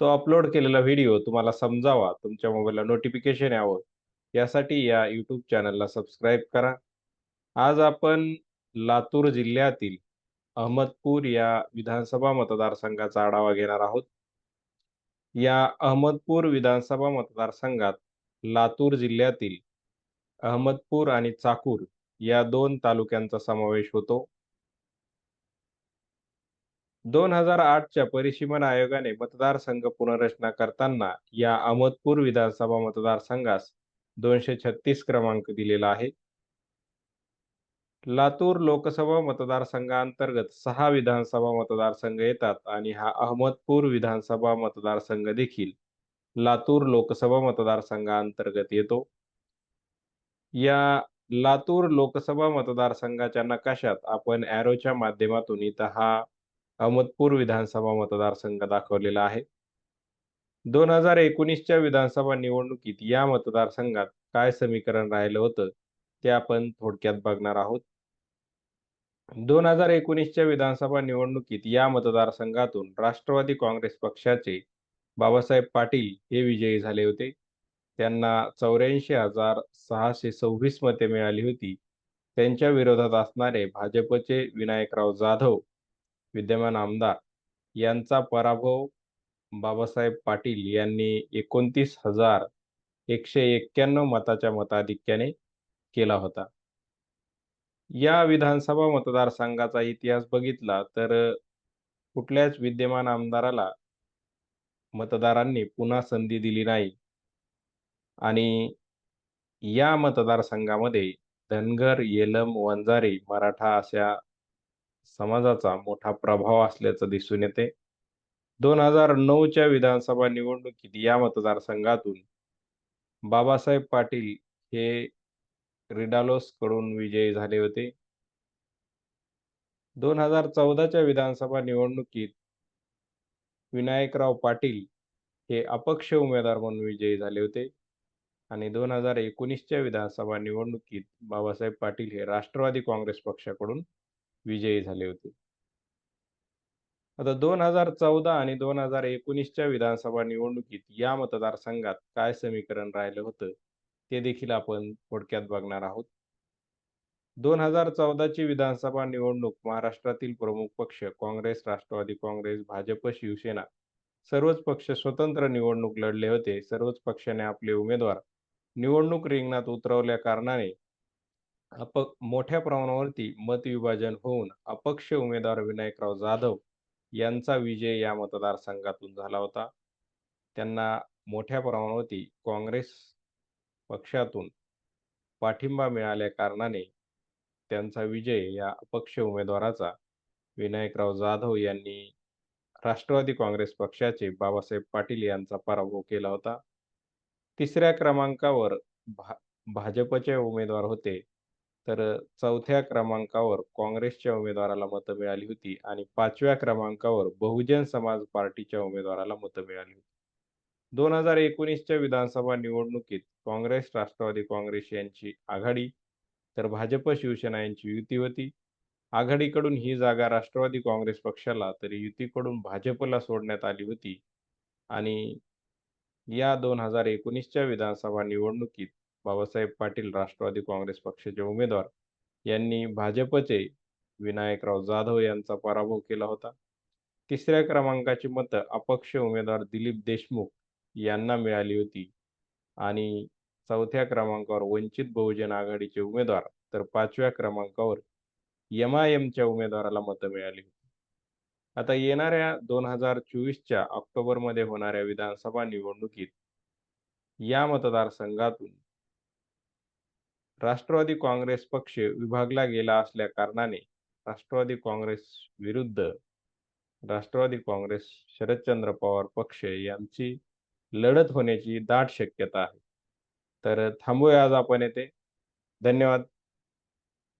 तो अपलोड केलेला व्हिडिओ तुम्हाला समजावा, तुमच्या मोबाईलला नोटिफिकेशन यावं, यासाठी या यूट्यूब चॅनलला सबस्क्राईब करा. आज आपण लातूर जिल्ह्यातील अहमदपूर या विधानसभा मतदारसंघाचा आढावा घेणार आहोत. या अहमदपूर विधानसभा मतदारसंघात लातूर जिल्ह्यातील अहमदपूर आणि चाकूर या दोन तालुक्यांचा समावेश होतो. 2008च्या परिसीमन आयोगाने मतदारसंघ पुनर्रचना करताना या अहमदपूर विधानसभा मतदारसंघास 236 क्रमांक दिलेला आहे. लातूर लोकसभा मतदारसंघांतर्गत सहा विधानसभा मतदारसंघ येतात आणि हा अहमदपूर विधानसभा मतदारसंघ देखील लातूर लोकसभा मतदारसंघांतर्गत येतो. या लातूर लोकसभा मतदारसंघाच्या नकाशात आपण ॲरोच्या माध्यमातून इथं हा अहमदपूर विधानसभा मतदारसंघ दाखवलेला आहे. 2019च्या विधानसभा निवडणुकीत या मतदारसंघात काय समीकरण राहिलं होतं, ते आपण थोडक्यात बघणार आहोत. 2019च्या विधानसभा निवडणुकीत या मतदारसंघातून राष्ट्रवादी काँग्रेस पक्षाचे बाबासाहेब पाटील हे विजयी झाले होते. त्यांना 84,626 मते मिळाली होती. त्यांच्या विरोधात असणारे भाजपचे विनायकराव जाधव, विद्यमान आमदार, यांचा पराभव बाबासाहेब पाटील यांनी 29,191 मताच्या मताधिक्याने केला होता. या विधानसभा मतदारसंघाचा इतिहास बघितला तर कुठल्याच विद्यमान आमदाराला मतदारांनी पुन्हा संधी दिली नाही. आणि या मतदारसंघामध्ये धनगर, येलम, वंजारी, मराठा अशा समाजाचा मोठा प्रभाव असल्याचं दिसून येते. 2009च्या विधानसभा निवडणुकीत या मतदारसंघातून बाबासाहेब पाटील हे रिडालोसकडून विजयी झाले होते. 2014च्या विधानसभा निवडणुकीत विनायकराव पाटील हे अपक्ष उमेदवार म्हणून विजयी झाले होते आणि 2019च्या विधानसभा निवडणुकीत बाबासाहेब पाटील हे राष्ट्रवादी काँग्रेस पक्षाकडून विजयी झाले होते. आता 2014 आणि 2019च्या विधानसभा निवडणुकीत या मतदारसंघात काय समीकरण राहिलं होतं, ते देखील आपण थोडक्यात बघणार आहोत. 2014ची विधानसभा निवडणूक महाराष्ट्रातील प्रमुख पक्ष काँग्रेस, राष्ट्रवादी काँग्रेस, भाजप, शिवसेना सर्वच पक्ष स्वतंत्र निवडणूक लढले होते. सर्वच पक्षाने आपले उमेदवार निवडणूक रिंगणात उतरवल्या कारणाने अपक मोठ्या प्रमाणावरती मतविभाजन होऊन अपक्ष उमेदवार विनायकराव जाधव यांचा विजय या मतदारसंघातून झाला होता. त्यांना मोठ्या प्रमाणावरती काँग्रेस पक्षातून पाठिंबा मिळाल्या कारणाने त्यांचा विजय या अपक्ष उमेदवाराचा विनायकराव जाधव यांनी राष्ट्रवादी काँग्रेस पक्षाचे बाबासाहेब पाटील यांचा पराभव केला होता. तिसऱ्या क्रमांकावर भा भाजपचे उमेदवार होते. तर चौथ्या क्रमांकावर काँग्रेसच्या उमेदवाराला मतं मिळाली होती आणि पाचव्या क्रमांकावर बहुजन समाज पार्टीच्या उमेदवाराला मतं मिळाली होती. 2019च्या विधानसभा निवडणुकीत काँग्रेस, राष्ट्रवादी काँग्रेस यांची आघाडी तर भाजप, शिवसेना यांची युती होती. आघाडीकडून ही जागा राष्ट्रवादी काँग्रेस पक्षाला तर युतीकडून भाजपला सोडण्यात आली होती आणि या 2019च्या विधानसभा निवडणुकीत बाबासाहेब पाटील राष्ट्रवादी काँग्रेस पक्षाचे उमेदवार यांनी भाजपचे विनायकराव जाधव यांचा पराभव केला होता. तिसऱ्या क्रमांकाची मतं अपक्ष उमेदवार दिलीप देशमुख यांना मिळाली होती आणि चौथ्या क्रमांकावर वंचित बहुजन आघाडीचे उमेदवार तर पाचव्या क्रमांकावर एमआयएमच्या उमेदवाराला मतं मिळाली होती. आता येणाऱ्या 2024च्या ऑक्टोबरमध्ये होणाऱ्या विधानसभा निवडणुकीत या मतदारसंघातून राष्ट्रवादी काँग्रेस पक्ष विभागला गेला असल्या कारणाने राष्ट्रवादी काँग्रेस विरुद्ध राष्ट्रवादी काँग्रेस शरदचंद्र पवार पक्ष यांची लढत होण्याची दाट शक्यता आहे. तर थांबूया आज आपण येथे. धन्यवाद.